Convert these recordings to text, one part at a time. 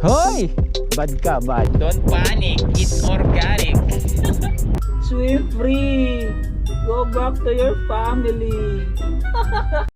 Hoy! Bad ka, bad. Don't panic, it's organic. Swim free! Go back to your family!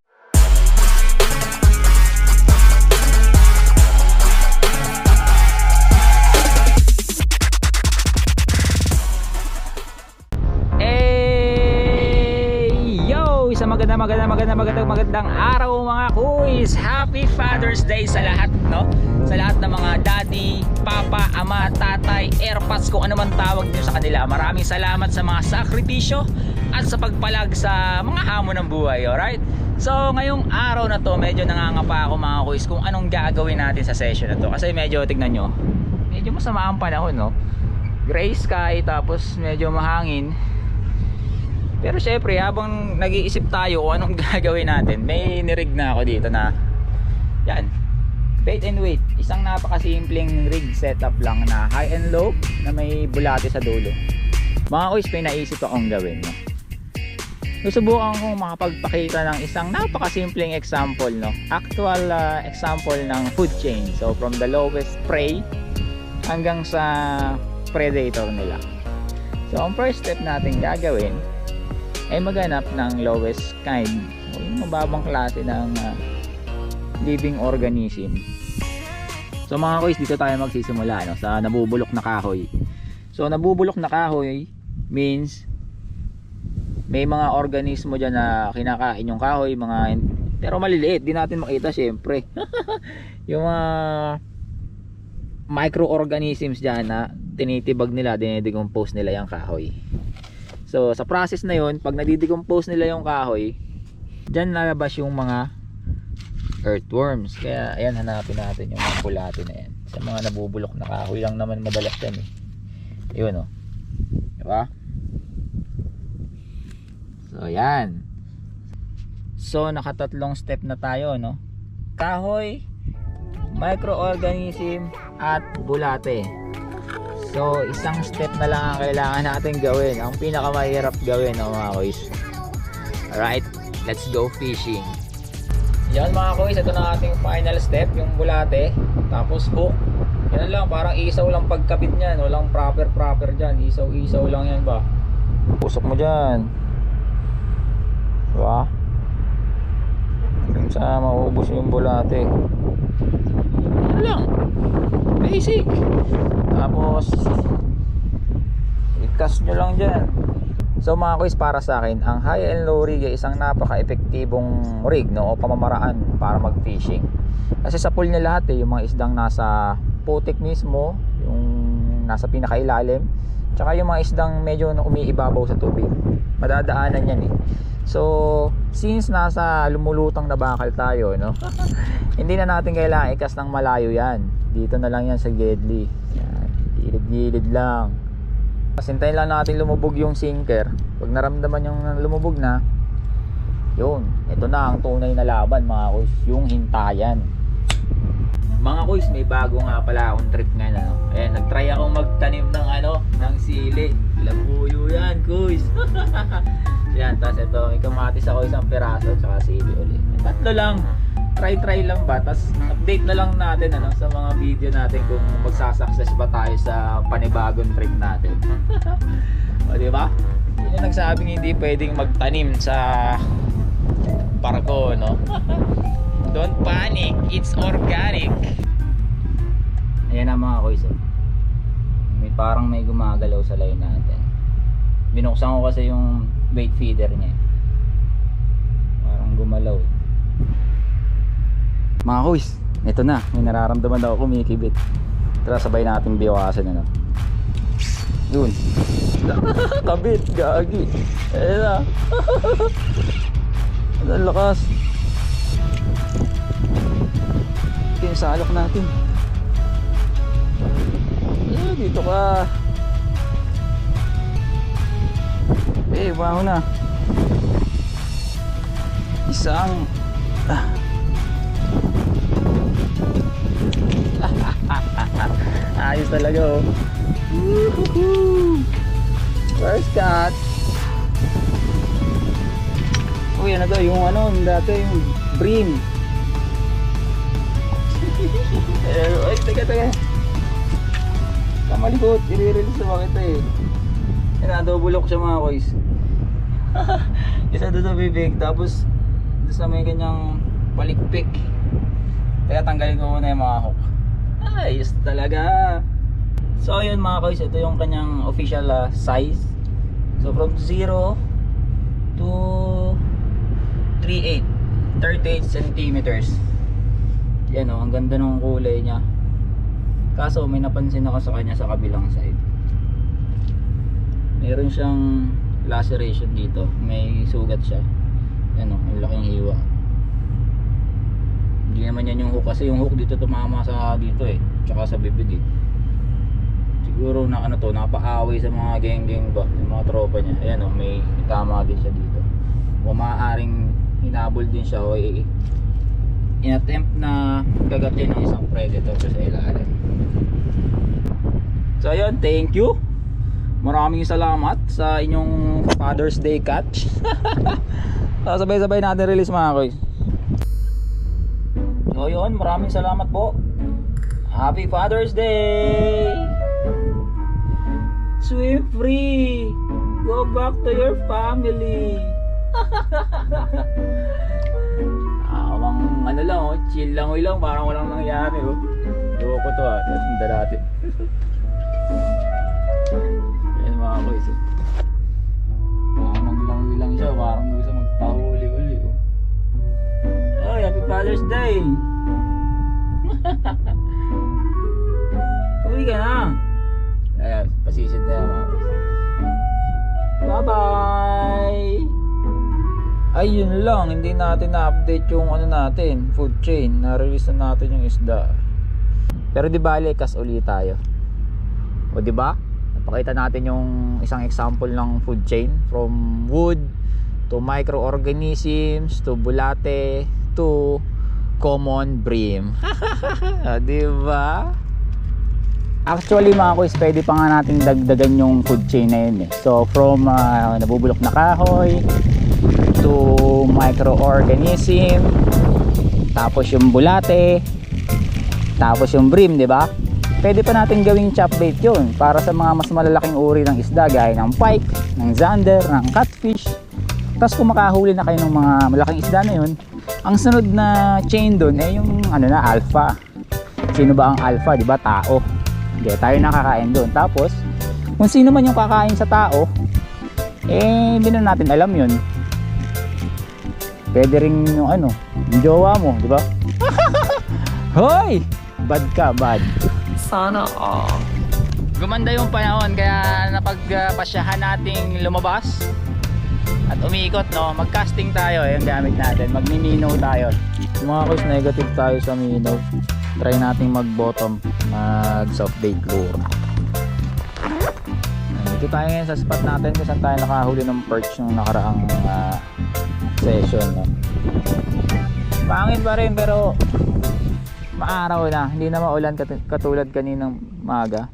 maganda, maganda, maganda, magandang, magandang araw mga kuys! Happy Father's Day sa lahat, no? Sa lahat ng mga daddy, papa, ama, tatay, airpods, kung ano man tawag nyo sa kanila. Maraming salamat sa mga sakripisyo at sa pagpalag sa mga hamon ng buhay, alright? So, ngayong araw na to, medyo nangangapa ako mga kuys kung anong gagawin natin sa session na to. Kasi medyo, tignan nyo, medyo masama ang panahon, no? Gray sky, tapos medyo mahangin. Pero syempre, habang nag-iisip tayo kung anong gagawin natin, may nirig na ako dito na yan. Bait and wait. Isang napakasimpleng rig setup lang na high and low na may bulate sa dulo. Mga kuys, may naisip akong gawin. No? Susubukan kong makapagpakita ng isang napakasimpleng example. No? Actual uh, example ng food chain. So from the lowest prey hanggang sa predator nila. So ang first step natin gagawin ay maghanap ng lowest kind. O yung mababang klase ng ah, living organism. So mga koys dito tayo magsisimula no, sa nabubulok na kahoy. So nabubulok na kahoy means may mga organismo dyan na kinakain yung kahoy mga pero maliliit di natin makita syempre. Yung mga microorganisms dyan na tinitibag nila dinidecompose nila yung kahoy So, sa process na yun, pag nadidecompose nila yung kahoy, dyan lalabas yung mga earthworms. Kaya, ayan, hanapin natin yung mga bulate na yan. Sa mga nabubulok na kahoy lang naman madalas yan eh. Yun oh. Diba? So, yan. So, nakatatlong step na tayo, no? Kahoy, microorganism, at bulate. So, isang step na lang ang kailangan natin gawin. Ang pinakamahirap gawin, no, mga koys. Alright, let's go fishing. Yan mga koys, ito na ating final step, yung bulate. Tapos hook. Yan lang, parang isaw lang pagkabit niyan. Walang proper proper dyan. Isaw-isaw lang yan ba? Pusok mo dyan. Diba? Sa maubos yung bulate. Yan lang. Basic. Tapos, i-cast nyo lang dyan. So mga kuys, para sa akin, ang high and low rig ay isang napaka-epektibong rig no, o pamamaraan para mag-fishing. Kasi sa pool niya lahat eh, yung mga isdang nasa putik mismo, yung nasa pinakailalim, tsaka yung mga isdang medyo umiibabaw sa tubig. Madadaanan yan eh. So, since nasa lumulutang na bakal tayo, no? hindi na natin kailangan ikas ng malayo yan. Dito na lang yan sa Gedli. Yan, gilid-gilid lang. Pasintayin lang natin lumubog yung sinker. Pag naramdaman yung lumubog na, yun, ito na ang tunay na laban mga kuys, yung hintayan. Mga kuys, may bago nga pala akong trip ngayon ano. Ayan, nagtry akong magtanim ng ano, ng sili. Labuyo yan, kuys. Yan, tapos ito, may kamatis ako isang piraso, tsaka sili ulit. Tatlo lang. Try-try lang ba? Tapos update na lang natin ano, sa mga video natin kung magsasucess ba tayo sa panibagong trip natin. o, di ba? Yun yung nagsabing hindi pwedeng magtanim sa barko, no? Don't panic, it's organic. Ayan na mga koys. oh. May parang may gumagalaw sa line natin. Binuksan ko kasi yung bait feeder niya. Parang gumalaw. eh. Mga kuys, ito na. May nararamdaman daw ako kumikibit. Tara sabay nating biwasan ano. Yun. Kabit, gagi. Ayan na. Ang lakas. Ito yung salok natin. Eh, dito ka. Wow na. Isang ah. Ayos talaga oh. Woohoo! First cut. Uy, ano to? Yung ano, yung dati yung brim. eh, ay, teka teka. Kamalikot, i-release na kita eh. Yan na, double siya mga koys. Isa doon sa bibig, tapos doon sa may kanyang palikpik. Kaya tanggalin ko muna yung mga hook. Ayos talaga. So ayun mga koys, ito yung kanyang official ah, size. So from 0 to 38 38 centimeters yan o, ang ganda ng kulay niya kaso may napansin ako sa kanya sa kabilang side meron siyang laceration dito. May sugat siya. Yan o, ang laking hiwa. Hindi naman yan yung hook kasi yung hook dito tumama sa dito eh. Tsaka sa bibig eh. Siguro na ano to napaaway sa mga geng-geng ba? Yung mga tropa niya. Ayan o may tama din siya dito. O maaaring hinabol din siya o i- inattempt na kagatin ng isang predator sa ilalim. So ayun. Thank you maraming salamat sa inyong Father's Day catch Ah, sabay-sabay natin release mga koy so yun maraming salamat po Happy Father's Day! Swim free! Go back to your family! Awang ano lang oh, chill lang oh, lang, parang walang nangyari oh. Loko to ah, ang Ay, yun lang. Hindi natin na-update yung ano natin, food chain. Na-release na natin yung isda. Pero di bale, kas uli tayo. O di ba? Napakita natin yung isang example ng food chain from wood to microorganisms to bulate to common bream. Ah, di ba? Actually mga kuys, pwede pa nga natin dagdagan yung food chain na yun eh. So from ah, nabubulok na kahoy to microorganism, tapos yung bulate, tapos yung bream, di ba? Pwede pa natin gawing chop bait yun para sa mga mas malalaking uri ng isda gaya ng pike, ng zander, ng catfish. Tapos kung makahuli na kayo ng mga malaking isda na yun, ang sunod na chain doon ay yung ano na alpha. Sino ba ang alpha, di ba? Tao. Hindi, tayo nakakain doon. Tapos, kung sino man yung kakain sa tao, eh, hindi na natin alam yun. Pwede rin yung ano, yung jowa mo, di ba? Hoy! Bad ka, bad. Sana all. Gumanda yung panahon kaya napagpasyahan nating lumabas at umikot no, mag-casting tayo yung gamit natin, magmimino tayo. Yung mga kuys negative tayo sa mino. Try nating mag-bottom, mag soft bait lure. Dito tayo ngayon sa spot natin kung saan tayo nakahuli ng perch yung nakaraang ah, session. No? Pangit pa rin pero maaraw na, hindi na maulan kat- katulad kaninang maga.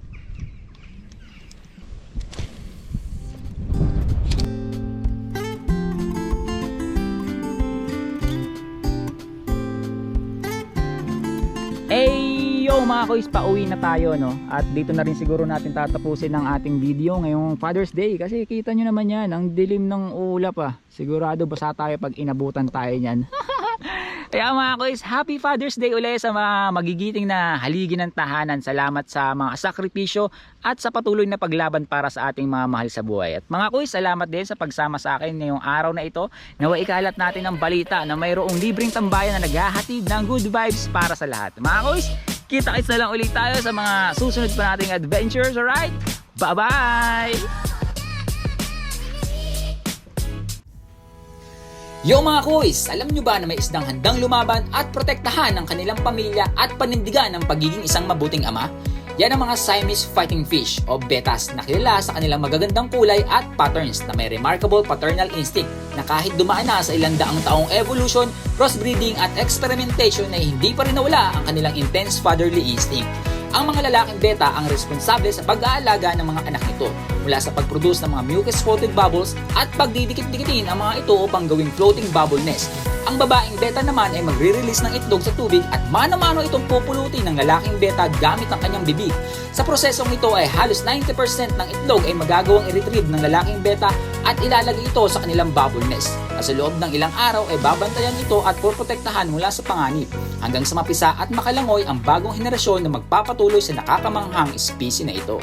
Mga kois, pauwi na tayo no. At dito na rin siguro natin tatapusin ang ating video ngayong Father's Day kasi kita nyo naman yan, ang dilim ng ulap ah. Sigurado basa tayo pag inabutan tayo niyan. Kaya mga kois, happy Father's Day ulit sa mga magigiting na haligi ng tahanan. Salamat sa mga sakripisyo at sa patuloy na paglaban para sa ating mga mahal sa buhay. At mga kois, salamat din sa pagsama sa akin ngayong araw na ito. Nawa ikalat natin ang balita na mayroong libreng tambayan na naghahatid ng good vibes para sa lahat. Mga kois, kita-kits na lang ulit tayo sa mga susunod pa nating adventures, alright? Bye-bye! Yo mga kuys, alam nyo ba na may isdang handang lumaban at protektahan ang kanilang pamilya at panindigan ng pagiging isang mabuting ama? Yan ang mga Siamese fighting fish o betas na kilala sa kanilang magagandang kulay at patterns na may remarkable paternal instinct na kahit dumaan na sa ilang daang taong evolution, crossbreeding at experimentation ay hindi pa rin nawala ang kanilang intense fatherly instinct. Ang mga lalaking beta ang responsable sa pag-aalaga ng mga anak nito mula sa pag-produce ng mga mucus coated bubbles at pagdidikit-dikitin ang mga ito upang gawing floating bubble nest Ang babaeng beta naman ay magre-release ng itlog sa tubig at mano-mano itong pupulutin ng lalaking beta gamit ang kanyang bibig. Sa prosesong ito ay halos 90% ng itlog ay magagawang i-retrieve ng lalaking beta at ilalagay ito sa kanilang bubble nest. At sa loob ng ilang araw ay babantayan ito at poprotektahan mula sa panganib hanggang sa mapisa at makalangoy ang bagong henerasyon na magpapatuloy sa nakakamanghang espesye na ito.